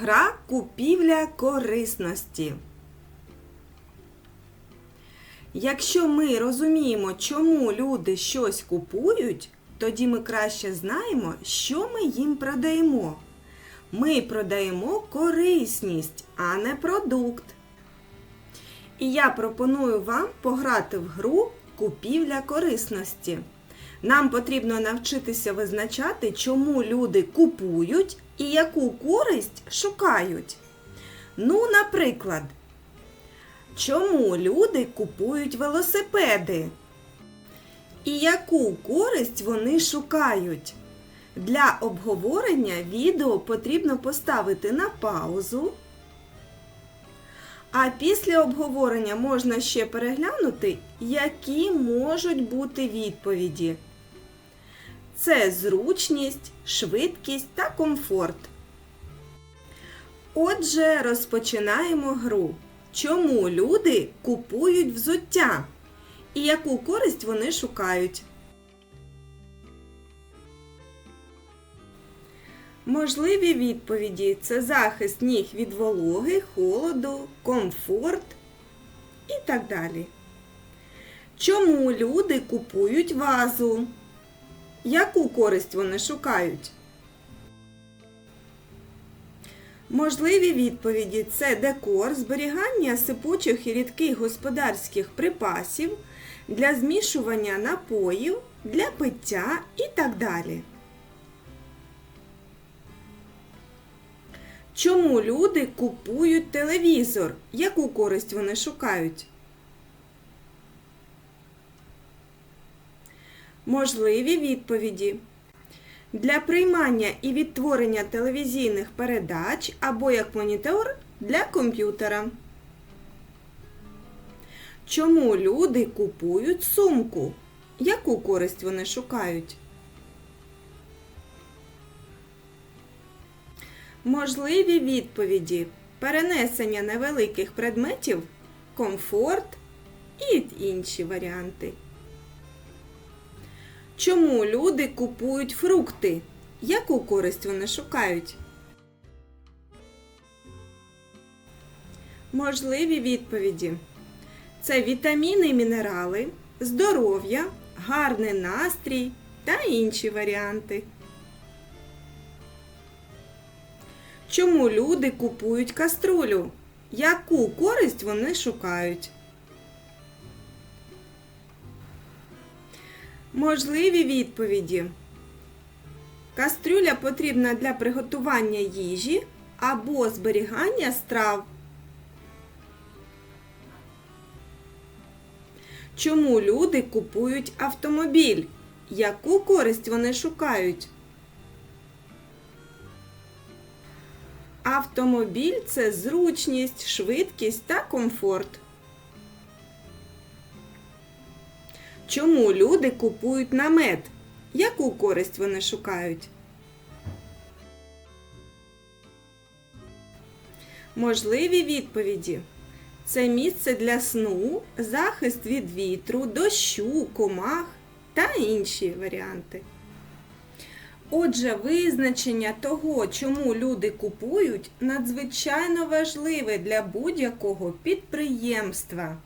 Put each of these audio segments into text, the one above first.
Гра купівля корисності. Якщо ми розуміємо, чому люди щось купують, тоді ми краще знаємо, що ми їм продаємо. Ми продаємо корисність, а не продукт. І я пропоную вам пограти в гру купівля корисності. Нам потрібно навчитися визначати, чому люди купують і яку користь шукають. Ну, наприклад, чому люди купують велосипеди? І яку користь вони шукають? Для обговорення відео потрібно поставити на паузу. А після обговорення можна ще переглянути, які можуть бути відповіді. Це зручність, швидкість та комфорт. Отже, розпочинаємо гру. Чому люди купують взуття? І яку користь вони шукають? Можливі відповіді це захист ніг від вологи, холоду, комфорт і так далі. Чому люди купують вазу? Яку користь вони шукають? Можливі відповіді це декор, зберігання сипучих і рідких господарських припасів для змішування напоїв, для пиття і так далі. Чому люди купують телевізор? Яку користь вони шукають? Можливі відповіді. Для приймання і відтворення телевізійних передач або як монітор для комп'ютера. Чому люди купують сумку? Яку користь вони шукають? Можливі відповіді. Перенесення невеликих предметів, комфорт і інші варіанти. Чому люди купують фрукти? Яку користь вони шукають? Можливі відповіді. Це вітаміни і мінерали, здоров'я, гарний настрій та інші варіанти. Чому люди купують каструлю? Яку користь вони шукають? Можливі відповіді. Кастрюля потрібна для приготування їжі або зберігання страв. Чому люди купують автомобіль? Яку користь вони шукають? Автомобіль це зручність, швидкість та комфорт. Чому люди купують намет? Яку користь вони шукають? Можливі відповіді. Це місце для сну, захист від вітру, дощу, комах та інші варіанти. Отже, визначення того, чому люди купують, надзвичайно важливе для будь-якого підприємства.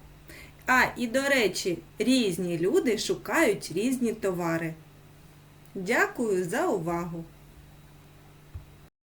А і до речі, різні люди шукають різні товари. Дякую за увагу!